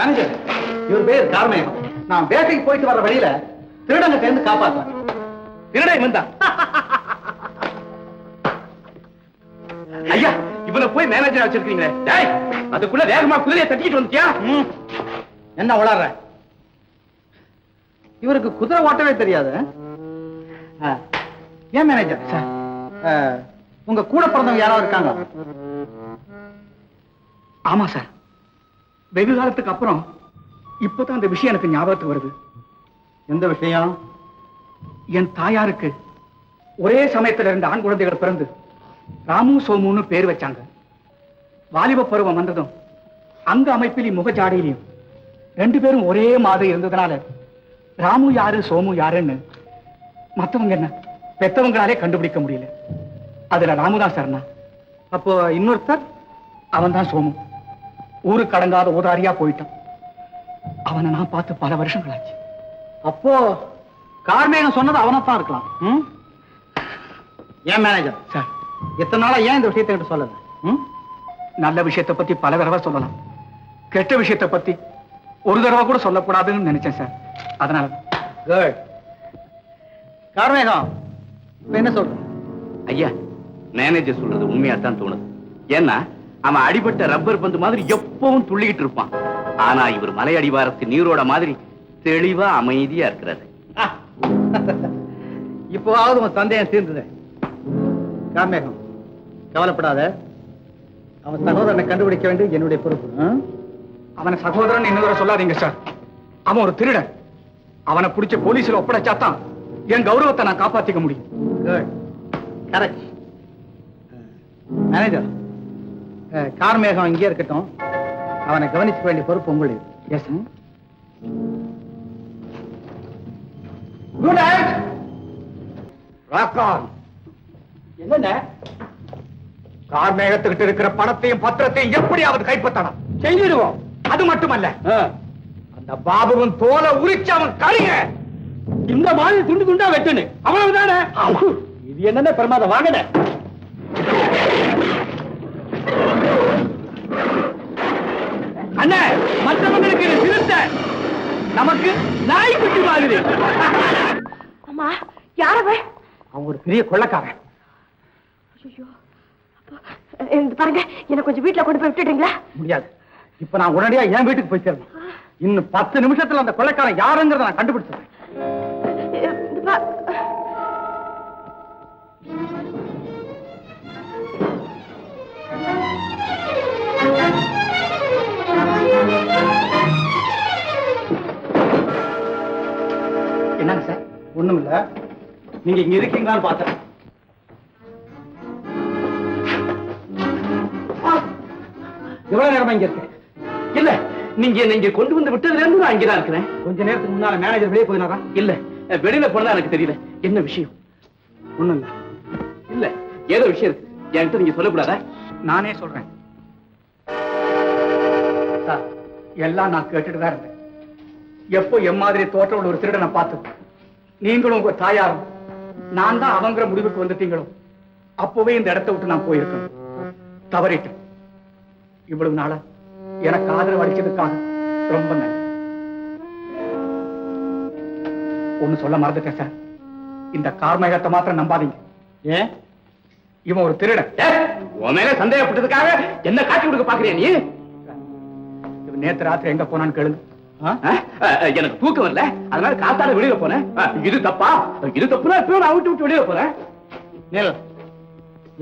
Manager இவர் பேர் கார்மேகம் நான் வேட்டைக்கு போயிட்டு வர வழியில திருடங்க சேர்ந்து காப்பாத்துறேன். திருடை வந்தா ஐயா இவனை போய் மேனேஜர் வச்சிருக்கீங்களே. டேய் அதுக்குள்ள வேகமா குதிரையை தட்டிட்டு வந்துட்டியா? என்ன உளற இவருக்கு குதிரை ஓட்டவே தெரியாது. ஏன் மேனேஜர் உங்க கூட பிறந்தவங்க யாராவது இருக்காங்க ஆமா சார். வெகு காலத்துக்கு அப்புறம் இப்பதான் அந்த விஷயம் எனக்கு ஞாபகத்துக்கு வருது. எந்த விஷயம்? என் தாயாருக்கு ஒரே சமயத்துல ரெண்டு ஆண் குழந்தைகள் பிறந்து ராமு சோமுன்னு பேர் வச்சாங்க. வாலிப பருவம் வந்ததும் அங்க அமைப்பிலையும் முகஜாடையிலையும் ரெண்டு பேரும் ஒரே மாதிரி இருந்ததுனால ராமு யாரு சோமு யாருன்னு மத்தவங்க என்ன பெத்தவங்களாலே கண்டுபிடிக்க முடியல. அதுல ராமு தான் சரணா அப்போ இன்னொருத்தர் அவன் தான் சோமு. ஊருக்கு அடங்காத ஊதாரியா போயிட்டான். அவனை நான் பார்த்து பல வருஷங்களாச்சு. அப்போ கார்மேகம் சொன்னது அவனைத்தான் இருக்கலாம். ம்? ஏன் மேனேஜர் சார். இத்தனை நாளா ஏன் இந்த விஷயத்தை என்கிட்ட சொல்லல? ம்? நல்ல விஷயத்தை பத்தி பல தடவை சொல்லலாம். கெட்ட விஷயத்தை பத்தி ஒரு தடவை கூட சொல்லக்கூடாதுன்னு நினைச்சேன் சார். அதனால குட் கார்மேகம் என்ன சொல்ற? ஐயா மேனேஜர் சொல்றது உண்மையா தான் தோணுது. ஏன்னா அவன் அடிபட்ட ரப்பர் பந்து மாதிரி எப்பவும் துள்ளிக்கிட்டு இருப்பான். ஆனா இவர் மலை அடிவாரத்து நீரோட மாதிரி தெளிவா அமைதியா இருக்கிறாரு. இப்போவாவது உன் சந்தேகம் தீர்ந்தது கார்மேகம் கவலைப்படாத. அவன் சகோதரனை கண்டுபிடிக்க வேண்டியது என்னுடைய பொறுப்பு? அவனை சகோதரன் தடவை சொல்லாதீங்க சார். அவன் ஒரு திருடன். அவனை பிடிச்ச போலீஸ்ல ஒப்படைச்சாதான் என் கௌரவத்தை நான் காப்பாத்திக்க முடியும். மேனேஜர் கார்மேகம் இங்கே இருக்கட்டும். அவனை கவனிச்சுக்க வேண்டிய பொறுப்பு உங்களுடைய. எஸ் குட் நைட் ராக்கான் என்னென்ன கார்மேகத்துக்கிட்ட இருக்கிற பணத்தையும் பத்திரத்தையும் எப்படியாவது கைப்பற்றணும்? செய்திடுவோம் அது மட்டுமல்ல. அந்த பாபுவின் தோலை உரிச்சு அவன் கழிங்க இந்த மாதிரி துண்டு துண்டா வெட்டுனு அவ்வளவுதானே? இது என்னென்ன பிரமாதம். வாங்கின நமக்கு நாய்க்குட்டி மாதிரி. அம்மா யாரவ? அவன் ஒரு பெரிய கொள்ளக்காரன். ஐயோ பாருங்க என்ன கொஞ்சம் வீட்ல கொண்டு போய் விட்டுடுறீங்களா? முடியாது. இப்ப நான் உடனடியா என் வீட்டுக்கு போய் சேரணும். இன்னும் பத்து நிமிஷத்துல அந்த கொள்ளைக்காரன் யாருங்கிறத நான் கண்டுபிடிச்சிடுறேன். இந்த பா- ஒண்ணும் இல்ல நீங்க இங்க இருக்கீங்களான்னு பார்த்தேன். எவ்வளவு நேரமா இங்க இருக்கு இல்ல நீங்க என்ன இங்க கொண்டு வந்து விட்டதுல இருந்து நான் இங்கதான் இருக்கிறேன். கொஞ்ச நேரத்துக்கு முன்னால மேனேஜர் வெளியே போயினாரா? இல்ல வெளியில போனதா எனக்கு தெரியல. என்ன விஷயம்? ஒண்ணும் இல்ல இல்ல ஏதோ விஷயம் இருக்கு. என்கிட்ட நீங்க சொல்லக்கூடாதா? நானே சொல்றேன். எல்லாம் நான் கேட்டுட்டு தான் இருந்தேன். எப்போ எம் மாதிரி தோற்றம் உள்ள ஒரு திருடனை பார்த்து நீங்களும் உங்க தாயாரும் நான் தான் அவங்கிற முடிவுக்கு வந்துட்டீங்களோ அப்பவே இந்த இடத்தை விட்டு நான் போயிருக்கேன் தவறிட்டேன். இவ்வளவு நாளா எனக்கு ஆதரவு அளிச்சதுக்காக ரொம்ப நன்றி. ஒண்ணு சொல்ல மறந்துட்டேன் சார். இந்த கார்மேகத்தை மாத்திரம் நம்பாதீங்க. ஏன்? இவன் ஒரு திருடன். உன் மேல சந்தேகப்பட்டதுக்காக என்ன காட்டி கொடுக்க பாக்குறியா நீ? நேத்து ராத்திரி எங்க போனான்னு கேளுங்க. எனக்கு தூக்கம் வரல. அதனால காத்தால வெளியில போனேன். இது தப்பா? இது தப்புனா இப்ப நான் விட்டு விட்டு வெளியில போறேன். நில்.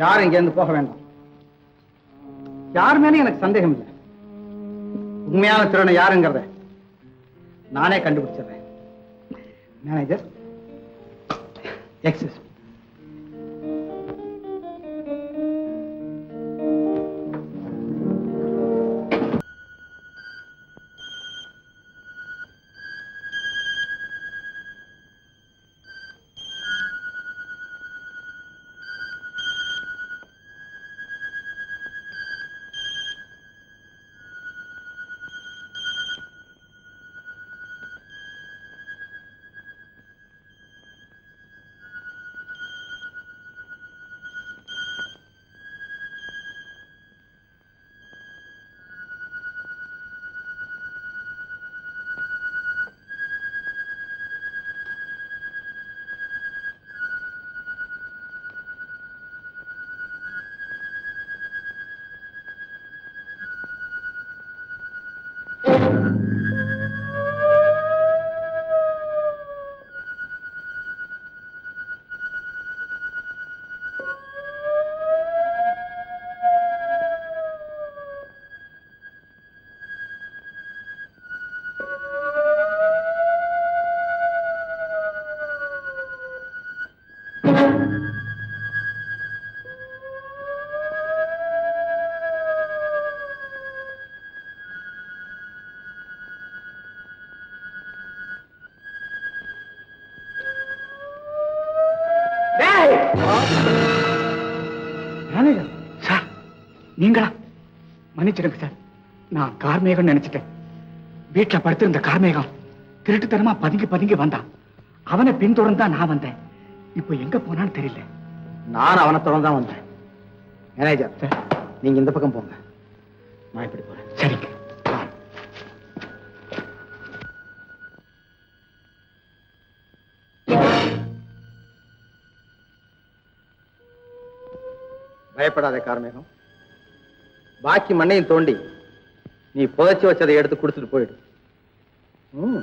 யாரும் இங்க இருந்து போக வேண்டாம். யார் மேலும் எனக்கு சந்தேகம் இல்லை. உண்மையான திறனை யாருங்கிறத நானே கண்டுபிடிச்சிடுறேன். மேனேஜர் எக்ஸஸ் மேனேஜர் சார் நீங்களா? மன்னிச்சிடுங்க சார். நான் கார்மேகம் நினைச்சிட்டேன். வீட்டுல படுத்திருந்த கார்மேகம் திருட்டுத்தனமா பதுங்கி பதுங்கி வந்தான். அவனை பின்தொடர்ந்து தான் நான் வந்தேன். இப்போ எங்க போனான்னு தெரியல. நான் அவனை தொடர்ந்து தான் வந்தேன் மேனேஜர் நீங்க இந்த பக்கம் போங்க. நான் இப்படி போறேன். சரிங்க. பயப்படாத கார்மேகம் பாக்கி மண்ணையும் தோண்டி நீ புதைச்சி வச்சதை எடுத்து கொடுத்துட்டு போயிடு ம்.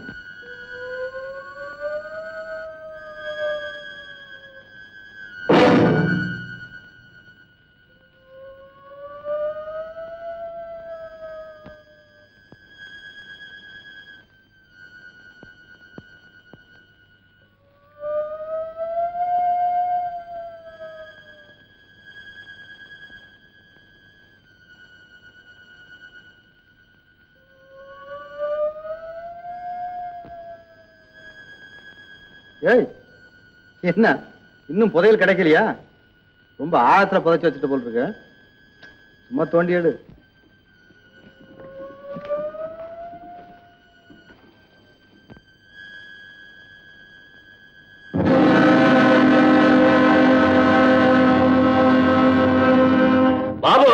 ஏய் என்ன? இன்னும் புதையல் கிடைக்கலையா? ரொம்ப ஆழத்துல புதைச்சு வச்சுட்டு போல் இருக்கு சும்மா தோண்டி எடு. பாபு!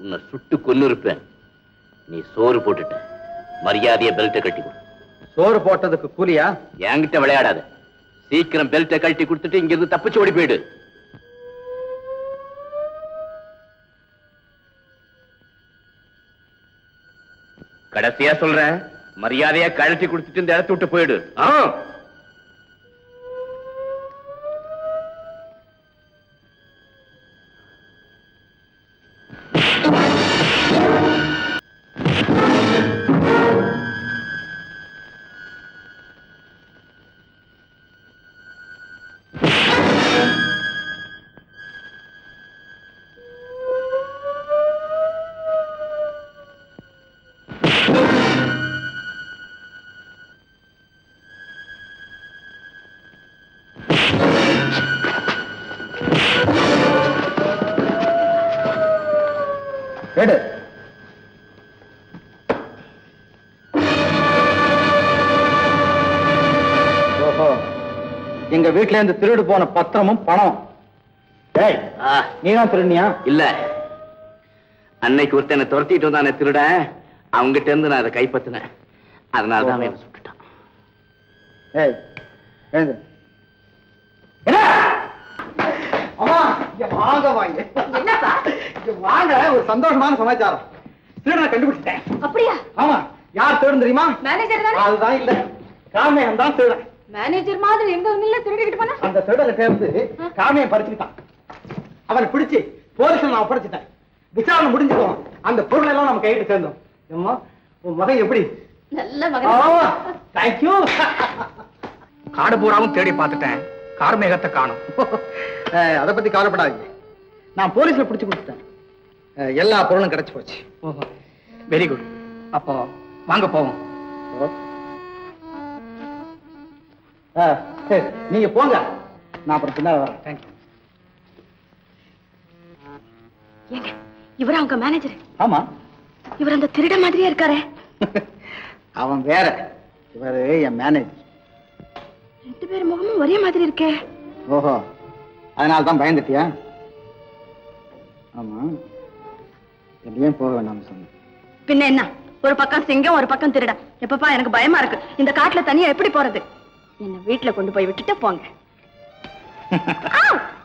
உன்னை சுட்டு கொன்னு இருப்பேன் நீ சோறு போட்டுட்ட. மரியாதைய பெல்ட்டை கட்டி கொடு. சோறு போட்டதுக்கு கூலியா? என்கிட்ட விளையாடாத. சீக்கிரம் பெல்ட்டை கழட்டி கொடுத்துட்டு இங்க இருந்து தப்பிச்சு ஓடி போயிடு. கடைசியா சொல்றேன் மரியாதையா கழட்டி கொடுத்துட்டு இந்த இடத்த விட்டு போயிடு. ஆ? எடு. ஓஹோ. எங்க வீட்ல இருந்து திருடு போன பத்திரமும் பணம். ஏய் நீ தான் திருடினியா? இல்ல. அன்னைக்கு ஒருத்தனை துரத்திட்டு வந்தானே திருட. அவங்கிட்ட இருந்து நான் அதை கைப்பற்றினேன். அதனால தான் அவன் என்னை சுட்டுட்டான். ஏய் என்ன? அம்மா. இங்க வாங்க வாங்க. என்னப்பா? இங்க வாங்க ஒரு சந்தோஷமான சமாச்சாரம். திருடனை கண்டுபிடிச்சிட்டேன். அப்படியா? ஆமா யார் திருடன் தெரியுமா? மேனேஜர் தானே? அதுதான் இல்ல. காமையம் தான் திருடன். மேனேஜர் மாதிரி எங்க இல்ல திருடிக்கிட்டு போனா? அந்த திருடனை இருந்து காமையம் பறிச்சுக்கிட்டான். அவனை பிடிச்சு போலீஸ்ல நான் ஒப்படைச்சிட்டேன். விசாரணை முடிஞ்சிடும் அந்த பொருள் எல்லாம் நம்ம கையிட்டு சேர்ந்தோம். அம்மா உன் மகன் எப்படி? நல்ல மகன். தேங்க்யூ காடு பூராவும் தேடி பார்த்துட்டேன். கார்மேகத்தை காணும். அதை பத்தி கவலைப்படாதீங்க. நான் போலீஸ்ல பிடிச்சு கொடுத்துட்டேன். எல்லா பொருளும் கிடைச்சு போச்சு. ஓஹோ. வெரி குட் அப்போ வாங்க போவோம். சரி, நீங்க போங்க. நான் அப்புறம் பின்னால வரேன். தேங்க்யூ ஏங்க இவர் அவங்க மேனேஜர் ஆமா. இவர் அந்த திருட மாதிரியே இருக்காரே. அவன் வேற. இவரு என் மேனேஜர் ரெண்டு பேர் முகமும் ஒரே மாதிரி இருக்கே. ஓஹோ அதனால தான் பயந்துட்டியா? ஆமா என்னையும் போக வேண்டாம்னு சொன்னேன். பின்ன என்ன? ஒரு பக்கம் சிங்கம் ஒரு பக்கம் திருட. எப்பப்பா எனக்கு பயமா இருக்கு. இந்த காட்டுல தனியா எப்படி போறது? என்ன வீட்டுல கொண்டு போய் விட்டுட்டு போங்க.